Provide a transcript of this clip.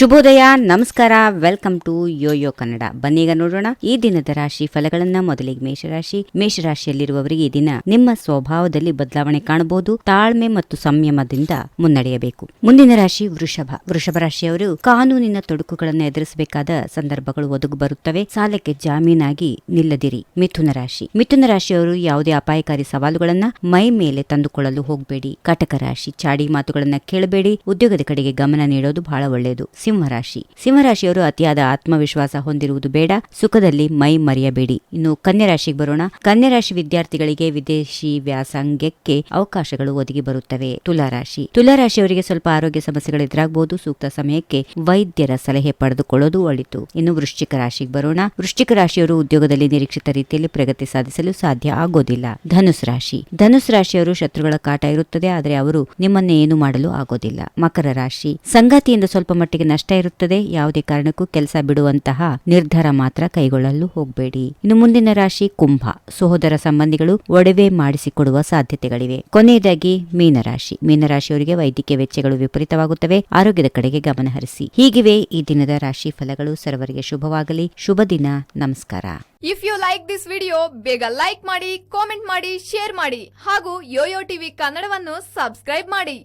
ಶುಭೋದಯ, ನಮಸ್ಕಾರ, welcome to Yoyo Kannada. ಬನ್ನೀಗ ನೋಡೋಣ ಈ ದಿನದ ರಾಶಿ ಫಲಗಳನ್ನ. ಮೊದಲಿಗೆ ಮೇಷರಾಶಿ. ಮೇಷರಾಶಿಯಲ್ಲಿರುವವರಿಗೆ ಈ ದಿನ ನಿಮ್ಮ ಸ್ವಭಾವದಲ್ಲಿ ಬದಲಾವಣೆ ಕಾಣಬಹುದು. ತಾಳ್ಮೆ ಮತ್ತು ಸಂಯಮದಿಂದ ಮುನ್ನಡೆಯಬೇಕು. ಮುಂದಿನ ರಾಶಿ ವೃಷಭ. ವೃಷಭ ರಾಶಿಯವರು ಕಾನೂನಿನ ತೊಡಕುಗಳನ್ನು ಎದುರಿಸಬೇಕಾದ ಸಂದರ್ಭಗಳು ಒದಗು ಬರುತ್ತವೆ. ಸಾಲಕ್ಕೆ ಜಾಮೀನಾಗಿ ನಿಲ್ಲದಿರಿ. ಮಿಥುನ ರಾಶಿ. ಮಿಥುನ ರಾಶಿಯವರು ಯಾವುದೇ ಅಪಾಯಕಾರಿ ಸವಾಲುಗಳನ್ನ ಮೈ ಮೇಲೆ ತಂದುಕೊಳ್ಳಲು ಹೋಗಬೇಡಿ. ಕಟಕ ರಾಶಿ. ಚಾಡಿ ಮಾತುಗಳನ್ನ ಕೇಳಬೇಡಿ. ಉದ್ಯೋಗದ ಕಡೆಗೆ ಗಮನ ನೀಡೋದು ಬಹಳ ಒಳ್ಳೆಯದು. ಸಿಂಹರಾಶಿ. ಸಿಂಹರಾಶಿಯವರು ಅತಿಯಾದ ಆತ್ಮವಿಶ್ವಾಸ ಹೊಂದಿರುವುದು ಬೇಡ, ಸುಖದಲ್ಲಿ ಮೈ ಮರೆಯಬೇಡಿ. ಇನ್ನು ಕನ್ಯಾ ರಾಶಿಗೆ ಬರೋಣ. ಕನ್ಯಾ ರಾಶಿ ವಿದ್ಯಾರ್ಥಿಗಳಿಗೆ ವಿದೇಶಿ ವ್ಯಾಸಂಗಕ್ಕೆ ಅವಕಾಶಗಳು ಒದಗಿ ಬರುತ್ತವೆ. ತುಲಾರಾಶಿ. ತುಲಾರಾಶಿಯವರಿಗೆ ಸ್ವಲ್ಪ ಆರೋಗ್ಯ ಸಮಸ್ಯೆಗಳು ಎದುರಾಗಬಹುದು ಸೂಕ್ತ ಸಮಯಕ್ಕೆ ವೈದ್ಯರ ಸಲಹೆ ಪಡೆದುಕೊಳ್ಳೋದು ಒಳಿತು. ಇನ್ನು ವೃಶ್ಚಿಕ ರಾಶಿಗೆ ಬರೋಣ. ವೃಶ್ಚಿಕ ರಾಶಿಯವರು ಉದ್ಯೋಗದಲ್ಲಿ ನಿರೀಕ್ಷಿತ ರೀತಿಯಲ್ಲಿ ಪ್ರಗತಿ ಸಾಧಿಸಲು ಸಾಧ್ಯ ಆಗೋದಿಲ್ಲ. ಧನುಸ್ ರಾಶಿ. ಧನುಸ್ ರಾಶಿಯವರು ಶತ್ರುಗಳ ಕಾಟ ಇರುತ್ತದೆ, ಆದರೆ ಅವರು ನಿಮ್ಮನ್ನೇ ಏನು ಮಾಡಲು ಆಗೋದಿಲ್ಲ. ಮಕರ ರಾಶಿ. ಸಂಗಾತಿಯಿಂದ ಸ್ವಲ್ಪ ಮಟ್ಟಿಗೆ ಇರುತ್ತದೆ ಯಾವುದೇ ಕಾರಣಕ್ಕೂ ಕೆಲಸ ಬಿಡುವಂತಹ ನಿರ್ಧಾರ ಮಾತ್ರ ಕೈಗೊಳ್ಳಲು ಹೋಗಬೇಡಿ ಇನ್ನು ಮುಂದಿನ ರಾಶಿ ಕುಂಭ ಸಹೋದರ ಸಂಬಂಧಿಗಳು ಒಡವೆ ಮಾಡಿಸಿಕೊಡುವ ಸಾಧ್ಯತೆಗಳಿವೆ ಕೊನೆಯದಾಗಿ ಮೀನರಾಶಿ ಮೀನರಾಶಿಯವರಿಗೆ ವೈದ್ಯಕೀಯ ವೆಚ್ಚಗಳು ವಿಪರೀತವಾಗುತ್ತವೆ ಆರೋಗ್ಯದ ಕಡೆಗೆ ಗಮನ ಹರಿಸಿ ಹೀಗಿವೆ ಈ ದಿನದ ರಾಶಿ ಫಲಗಳು ಸರ್ವರಿಗೆ ಶುಭವಾಗಲಿ ಶುಭ ದಿನ ನಮಸ್ಕಾರ if you like this video ಬೇಗ ಲೈಕ್ ಮಾಡಿ ಕಾಮೆಂಟ್ ಮಾಡಿ ಶೇರ್ ಮಾಡಿ ಹಾಗೂ ಯೋಯೋ ಟಿವಿ ಕನ್ನಡವನ್ನು ಸಬ್ಸ್ಕ್ರೈಬ್ ಮಾಡಿ